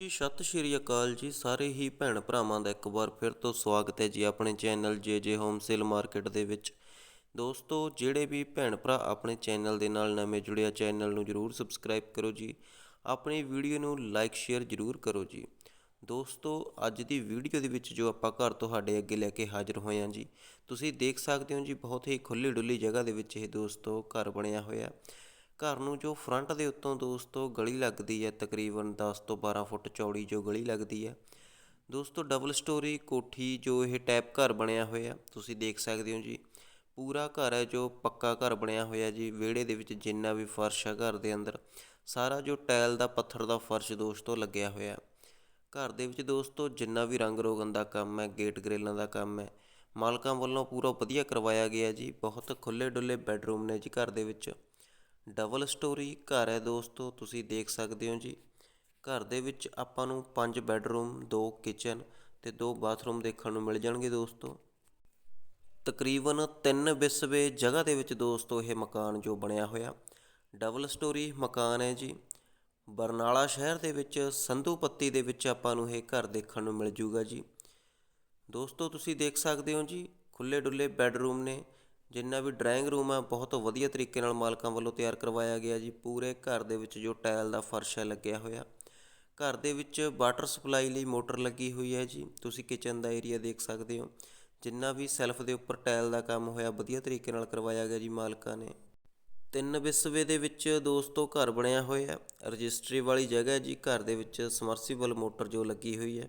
ਜੀ, ਸਤਿ ਸ਼੍ਰੀ ਅਕਾਲ ਜੀ ਸਾਰੇ ਹੀ ਭੈਣ ਭਰਾਵਾਂ ਦਾ ਇੱਕ ਵਾਰ ਫਿਰ ਤੋਂ ਸਵਾਗਤ ਹੈ ਜੀ ਆਪਣੇ ਚੈਨਲ ਜੇ ਜੇ ਹੋਮ ਸੇਲ ਮਾਰਕੀਟ ਦੇ ਵਿੱਚ। ਦੋਸਤੋ, ਜਿਹੜੇ ਵੀ ਭੈਣ ਭਰਾ ਆਪਣੇ ਚੈਨਲ ਦੇ ਨਾਲ ਨਵੇਂ ਜੁੜਿਆ ਚੈਨਲ ਨੂੰ ਜਰੂਰ ਸਬਸਕ੍ਰਾਈਬ ਕਰੋ ਜੀ। ਆਪਣੀ ਵੀਡੀਓ ਨੂੰ ਲਾਈਕ, ਸ਼ੇਅਰ ਜਰੂਰ ਕਰੋ ਜੀ। ਦੋਸਤੋ, ਅੱਜ ਦੀ ਵੀਡੀਓ ਦੇ ਵਿੱਚ ਜੋ ਆਪਾਂ ਘਰ ਤੁਹਾਡੇ ਅੱਗੇ ਲੈ ਕੇ ਹਾਜ਼ਰ ਹੋਏ ਹਾਂ ਜੀ, ਤੁਸੀਂ ਦੇਖ ਸਕਦੇ ਹੋ ਜੀ ਬਹੁਤ ਹੀ ਖੁੱਲੀ ਡੁੱਲੀ ਜਗ੍ਹਾ ਦੇ ਵਿੱਚ ਇਹ ਦੋਸਤੋ ਘਰ ਬਣਿਆ ਹੋਇਆ। ਘਰ ਨੂੰ ਜੋ ਫਰੰਟ ਦੇ ਉੱਤੋਂ ਦੋਸਤੋ ਗਲੀ ਲੱਗਦੀ ਹੈ, ਤਕਰੀਬਨ 10 ਤੋਂ 12 ਫੁੱਟ ਚੌੜੀ ਜੋ ਗਲੀ ਲੱਗਦੀ ਹੈ। ਦੋਸਤੋ ਡਬਲ ਸਟੋਰੀ ਕੋਠੀ ਜੋ ਇਹ ਟੈਪ ਘਰ ਬਣਿਆ ਹੋਇਆ, ਤੁਸੀਂ ਦੇਖ ਸਕਦੇ ਹੋ ਜੀ। ਪੂਰਾ ਘਰ ਹੈ ਜੋ ਪੱਕਾ ਘਰ ਬਣਿਆ ਹੋਇਆ ਜੀ, ਵਿਹੜੇ ਦੇ ਵਿੱਚ ਜਿੰਨਾ ਵੀ ਫਰਸ਼ ਹੈ ਘਰ ਦੇ ਅੰਦਰ, ਸਾਰਾ ਜੋ ਟਾਇਲ ਦਾ ਪੱਥਰ ਦਾ ਫਰਸ਼ ਦੋਸਤੋ ਲੱਗਿਆ ਹੋਇਆ। ਘਰ ਦੇ ਵਿੱਚ ਦੋਸਤੋ ਜਿੰਨਾ ਵੀ ਰੰਗ ਰੋਗਨ ਦਾ ਕੰਮ ਹੈ, ਗੇਟ ਗ੍ਰਿਲਾਂ ਦਾ ਕੰਮ ਹੈ, ਮਾਲਕਾਂ ਵੱਲੋਂ ਪੂਰਾ ਵਧੀਆ ਕਰਵਾਇਆ ਗਿਆ ਜੀ, ਬਹੁਤ ਖੁੱਲੇ ਡੁੱਲੇ ਬੈੱਡਰੂਮ ਨੇ ਜੀ ਘਰ ਦੇ ਵਿੱਚ। ਡਬਲ ਸਟੋਰੀ ਘਰ ਹੈ ਦੋਸਤੋ, ਤੁਸੀਂ ਦੇਖ ਸਕਦੇ ਹੋ ਜੀ। ਘਰ ਦੇ ਵਿੱਚ ਆਪਾਂ ਨੂੰ ਪੰਜ ਬੈੱਡਰੂਮ, ਦੋ ਕਿਚਨ ਤੇ ਦੋ ਬਾਥਰੂਮ ਦੇਖਣ ਨੂੰ ਮਿਲ ਜਾਣਗੇ ਦੋਸਤੋ। ਤਕਰੀਬਨ 3 ਬਿਸਵੇ ਜਗ੍ਹਾ ਦੇ ਵਿੱਚ ਦੋਸਤੋ ਇਹ ਮਕਾਨ ਜੋ ਬਣਿਆ ਹੋਇਆ। ਡਬਲ ਸਟੋਰੀ ਮਕਾਨ ਹੈ ਜੀ। ਬਰਨਾਲਾ ਸ਼ਹਿਰ ਦੇ ਵਿੱਚ ਸੰਧੂ ਪੱਤੀ ਦੇ ਵਿੱਚ ਆਪਾਂ ਨੂੰ ਇਹ ਘਰ ਦੇਖਣ ਨੂੰ ਮਿਲ ਜੂਗਾ ਜੀ। ਦੋਸਤੋ, ਤੁਸੀਂ ਦੇਖ ਸਕਦੇ ਹੋ ਜੀ ਖੁੱਲੇ ਡੁੱਲੇ ਬੈੱਡਰੂਮ ਨੇ। ਜਿੰਨਾ ਵੀ ਡਰਾਇੰਗ ਰੂਮ ਹੈ ਬਹੁਤ ਵਧੀਆ ਤਰੀਕੇ ਨਾਲ ਮਾਲਕਾਂ ਵੱਲੋਂ ਤਿਆਰ ਕਰਵਾਇਆ ਗਿਆ ਜੀ। ਪੂਰੇ ਘਰ ਦੇ ਵਿੱਚ ਜੋ ਟਾਇਲ ਦਾ ਫਰਸ਼ ਹੈ, ਲੱਗਿਆ ਹੋਇਆ। ਘਰ ਦੇ ਵਿੱਚ ਵਾਟਰ ਸਪਲਾਈ ਲਈ ਮੋਟਰ ਲੱਗੀ ਹੋਈ ਹੈ ਜੀ। ਤੁਸੀਂ ਕਿਚਨ ਦਾ ਏਰੀਆ ਦੇਖ ਸਕਦੇ ਹੋ। ਜਿੰਨਾ ਵੀ ਸੈਲਫ ਦੇ ਉੱਪਰ ਟਾਇਲ ਦਾ ਕੰਮ ਹੋਇਆ, ਵਧੀਆ ਤਰੀਕੇ ਨਾਲ ਕਰਵਾਇਆ ਗਿਆ ਜੀ ਮਾਲਕਾਂ ਨੇ। ਤਿੰਨ ਵਿਸਵੇ ਦੇ ਵਿੱਚ ਦੋਸਤੋ ਘਰ ਬਣਿਆ ਹੋਇਆ। ਰਜਿਸਟਰੀ ਵਾਲੀ ਜਗ੍ਹਾ ਹੈ ਜੀ। ਘਰ ਦੇ ਵਿੱਚ ਸਮਰਸੀਬਲ ਮੋਟਰ ਜੋ ਲੱਗੀ ਹੋਈ ਹੈ।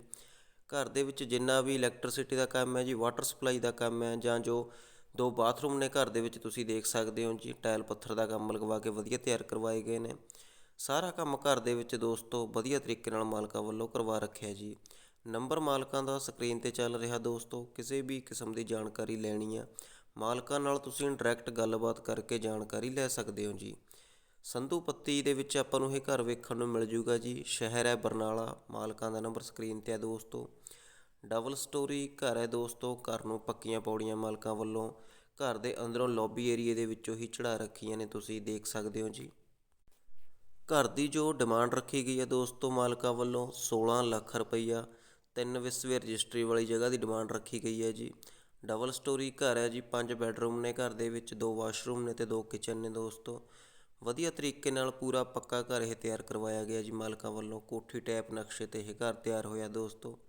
ਘਰ ਦੇ ਵਿੱਚ ਜਿੰਨਾ ਵੀ ਇਲੈਕਟ੍ਰਿਸਿਟੀ ਦਾ ਕੰਮ ਹੈ ਜੀ ਵਾਟਰ ਸਪਲਾਈ ਦਾ ਕੰਮ ਹੈ ਜਾਂ ਜੋ ਦੋ ਬਾਥਰੂਮ ਨੇ ਘਰ ਦੇ ਵਿੱਚ ਤੁਸੀਂ ਦੇਖ ਸਕਦੇ ਹੋ ਜੀ, ਟਾਇਲ ਪੱਥਰ ਦਾ ਕੰਮ ਲਗਵਾ ਕੇ ਵਧੀਆ ਤਿਆਰ ਕਰਵਾਏ ਗਏ ਨੇ। ਸਾਰਾ ਕੰਮ ਘਰ ਦੇ ਵਿੱਚ ਦੋਸਤੋ ਵਧੀਆ ਤਰੀਕੇ ਨਾਲ ਮਾਲਕਾਂ ਵੱਲੋਂ ਕਰਵਾ ਰੱਖਿਆ ਜੀ। ਨੰਬਰ ਮਾਲਕਾਂ ਦਾ ਸਕਰੀਨ ਤੇ ਚੱਲ ਰਿਹਾ ਦੋਸਤੋ, ਕਿਸੇ ਵੀ ਕਿਸਮ ਦੀ ਜਾਣਕਾਰੀ ਲੈਣੀ ਆ, ਮਾਲਕਾਂ ਨਾਲ ਤੁਸੀਂ ਡਾਇਰੈਕਟ ਗੱਲਬਾਤ ਕਰਕੇ ਜਾਣਕਾਰੀ ਲੈ ਸਕਦੇ ਹੋ ਜੀ। ਸੰਧੂ ਪੱਤੀ ਦੇ ਵਿੱਚ ਆਪਾਂ ਨੂੰ ਇਹ ਘਰ ਵੇਖਣ ਨੂੰ ਮਿਲ ਜੂਗਾ ਜੀ, ਸ਼ਹਿਰ ਹੈ ਬਰਨਾਲਾ, ਮਾਲਕਾਂ ਦਾ ਨੰਬਰ ਸਕਰੀਨ ਤੇ ਹੈ ਦੋਸਤੋ। ਡਬਲ ਸਟੋਰੀ ਘਰ ਹੈ ਦੋਸਤੋ। ਘਰ ਨੂੰ ਪੱਕੀਆਂ ਪੌੜੀਆਂ ਮਾਲਕਾਂ ਵੱਲੋਂ ਘਰ ਦੇ ਅੰਦਰੋਂ ਲੌਬੀ ਏਰੀਏ ਦੇ ਵਿੱਚੋਂ ਹੀ ਚੜਾ ਰੱਖੀਆਂ ਨੇ, ਤੁਸੀਂ ਦੇਖ ਸਕਦੇ ਹੋ ਜੀ। ਘਰ ਦੀ ਜੋ ਡਿਮਾਂਡ ਰੱਖੀ ਗਈ ਹੈ ਦੋਸਤੋ ਮਾਲਕਾਂ ਵੱਲੋਂ 16 ਲੱਖ ਰੁਪਈਆ, ਤਿੰਨ ਵਿਸਵੇ ਰਜਿਸਟਰੀ ਵਾਲੀ ਜਗ੍ਹਾ ਦੀ ਡਿਮਾਂਡ ਰੱਖੀ ਗਈ ਹੈ ਜੀ। ਡਬਲ ਸਟੋਰੀ ਘਰ ਹੈ ਜੀ, ਪੰਜ ਬੈੱਡਰੂਮ ਨੇ ਘਰ ਦੇ ਵਿੱਚ, ਦੋ ਵਾਸ਼ਰੂਮ ਨੇ ਤੇ ਦੋ ਕਿਚਨ ਨੇ ਦੋਸਤੋ। ਵਧੀਆ ਤਰੀਕੇ ਨਾਲ ਪੂਰਾ ਪੱਕਾ ਘਰ ਇਹ ਤਿਆਰ ਕਰਵਾਇਆ ਗਿਆ ਜੀ ਮਾਲਕਾਂ ਵੱਲੋਂ। ਕੋਠੀ, ਟੈਪ, ਨਕਸ਼ੇ ਤੇ ਇਹ ਘਰ ਤਿਆਰ ਹੋਇਆ ਦੋਸਤੋ।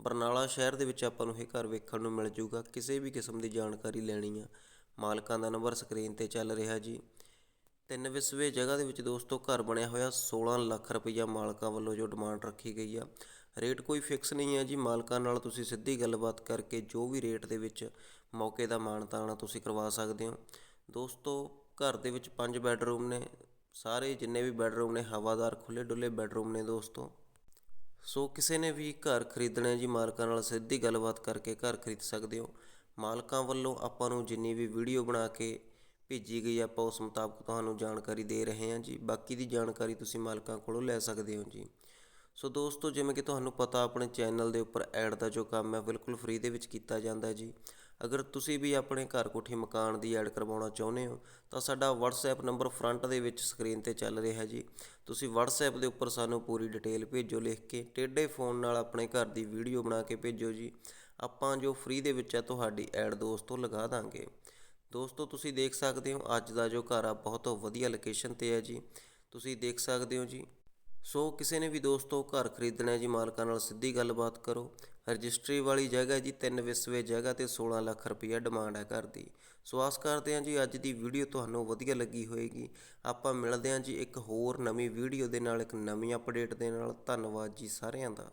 ਬਰਨਾਲਾ ਸ਼ਹਿਰ ਦੇ ਵਿੱਚ ਆਪਾਂ ਨੂੰ ਇਹ ਘਰ ਵੇਖਣ ਨੂੰ ਮਿਲ ਜੂਗਾ। ਕਿਸੇ ਵੀ ਕਿਸਮ ਦੀ ਜਾਣਕਾਰੀ ਲੈਣੀ ਆ। ਮਾਲਕਾਂ ਦਾ ਨੰਬਰ ਸਕਰੀਨ ਤੇ ਚੱਲ ਰਿਹਾ ਜੀ। ਤਿੰਨ ਵਿਸਵੇ ਜਗ੍ਹਾ ਦੇ ਵਿੱਚ ਦੋਸਤੋ ਘਰ ਬਣਿਆ ਹੋਇਆ। 16 ਲੱਖ ਰੁਪਈਆ ਮਾਲਕਾਂ ਵੱਲੋਂ ਜੋ ਡਿਮਾਂਡ ਰੱਖੀ ਗਈ ਆ। ਰੇਟ ਕੋਈ ਫਿਕਸ ਨਹੀਂ ਹੈ ਜੀ। ਮਾਲਕਾਂ ਨਾਲ ਤੁਸੀਂ ਸਿੱਧੀ ਗੱਲਬਾਤ ਕਰਕੇ ਜੋ ਵੀ ਰੇਟ ਦੇ ਵਿੱਚ ਮੌਕੇ ਦਾ ਮਾਨਤਾਨ ਤੁਸੀਂ ਕਰਵਾ ਸਕਦੇ ਹੋ। ਦੋਸਤੋ ਘਰ ਦੇ ਵਿੱਚ ਪੰਜ ਬੈੱਡਰੂਮ ਨੇ। ਸਾਰੇ ਜਿੰਨੇ ਵੀ ਬੈੱਡਰੂਮ ਨੇ, ਹਵਾਦਾਰ ਖੁੱਲੇ ਡੁੱਲੇ ਬੈੱਡਰੂਮ ਨੇ ਦੋਸਤੋ। ਸੋ ਕਿਸੇ ਨੇ ਵੀ ਘਰ ਖਰੀਦਣਾ ਜੀ ਮਾਲਕਾਂ ਨਾਲ ਸਿੱਧੀ ਗੱਲਬਾਤ ਕਰਕੇ ਘਰ ਖਰੀਦ ਸਕਦੇ ਹੋ। ਮਾਲਕਾਂ ਵੱਲੋਂ ਆਪਾਂ ਨੂੰ ਜਿੰਨੀ ਵੀ ਵੀਡੀਓ ਬਣਾ ਕੇ ਭੇਜੀ ਗਈ ਆਪਾਂ ਉਸ ਮੁਤਾਬਕ ਤੁਹਾਨੂੰ ਜਾਣਕਾਰੀ ਦੇ ਰਹੇ ਹਾਂ ਜੀ। ਬਾਕੀ ਦੀ ਜਾਣਕਾਰੀ ਤੁਸੀਂ ਮਾਲਕਾਂ ਕੋਲੋਂ ਲੈ ਸਕਦੇ ਹੋ ਜੀ। ਸੋ ਦੋਸਤੋ, ਜਿਵੇਂ ਕਿ ਤੁਹਾਨੂੰ ਪਤਾ, ਆਪਣੇ ਚੈਨਲ ਦੇ ਉੱਪਰ ਐਡ ਦਾ ਜੋ ਕੰਮ ਹੈ, ਬਿਲਕੁਲ ਫ੍ਰੀ ਦੇ ਵਿੱਚ ਕੀਤਾ ਜਾਂਦਾ ਹੈ ਜੀ। ਅਗਰ ਤੁਸੀਂ ਵੀ ਆਪਣੇ ਘਰ ਕੋਠੀ ਮਕਾਨ ਦੀ ਐਡ ਕਰਵਾਉਣਾ ਚਾਹੁੰਦੇ ਹੋ, ਤਾਂ ਸਾਡਾ WhatsApp ਨੰਬਰ ਫਰੰਟ ਦੇ ਵਿੱਚ ਸਕਰੀਨ ਤੇ ਚੱਲ ਰਿਹਾ ਜੀ। ਤੁਸੀਂ WhatsApp ਦੇ ਉੱਪਰ ਸਾਨੂੰ ਪੂਰੀ ਡਿਟੇਲ ਭੇਜੋ ਲਿਖ ਕੇ ਟੇਡੇ ਫੋਨ ਨਾਲ ਆਪਣੇ ਘਰ ਦੀ ਵੀਡੀਓ ਬਣਾ ਕੇ ਭੇਜੋ ਜੀ। ਆਪਾਂ ਜੋ ਫ੍ਰੀ ਦੇ ਵਿੱਚ ਹੈ ਤੁਹਾਡੀ ਐਡ ਦੋਸਤੋ ਲਗਾ ਦਾਂਗੇ। ਦੋਸਤੋ, ਤੁਸੀਂ ਦੇਖ ਸਕਦੇ ਹੋ, ਅੱਜ ਦਾ ਜੋ ਘਰ ਆ, ਬਹੁਤ ਵਧੀਆ ਲੋਕੇਸ਼ਨ ਤੇ ਹੈ ਜੀ। ਤੁਸੀਂ ਦੇਖ ਸਕਦੇ ਹੋ ਜੀ ਸੋ ਕਿਸੇ ਨੇ ਵੀ ਦੋਸਤੋ ਘਰ ਖਰੀਦਣਾ ਹੈ ਜੀ, ਮਾਲਕਾਂ ਨਾਲ ਸਿੱਧੀ ਗੱਲਬਾਤ ਕਰੋ। ਰਜਿਸਟਰੀ ਵਾਲੀ ਜਗ੍ਹਾ ਜੀ, ਤਿੰਨ ਵਿਸਵੇ ਜਗ੍ਹਾ ਤੇ 16 ਲੱਖ ਰੁਪਈਆ ਡਿਮਾਂਡ ਹੈ ਘਰ ਦੀ। ਸੋ ਆਸ ਕਰਦੇ ਹਾਂ ਜੀ, ਅੱਜ ਦੀ ਵੀਡੀਓ ਤੁਹਾਨੂੰ ਵਧੀਆ ਲੱਗੀ ਹੋਵੇਗੀ ਆਪਾਂ ਮਿਲਦੇ ਹਾਂ ਜੀ ਇੱਕ ਹੋਰ ਨਵੀਂ ਵੀਡੀਓ ਦੇ ਨਾਲ, ਇੱਕ ਨਵੀਂ ਅਪਡੇਟ ਦੇ ਨਾਲ। ਧੰਨਵਾਦ ਜੀ ਸਾਰਿਆਂ ਦਾ।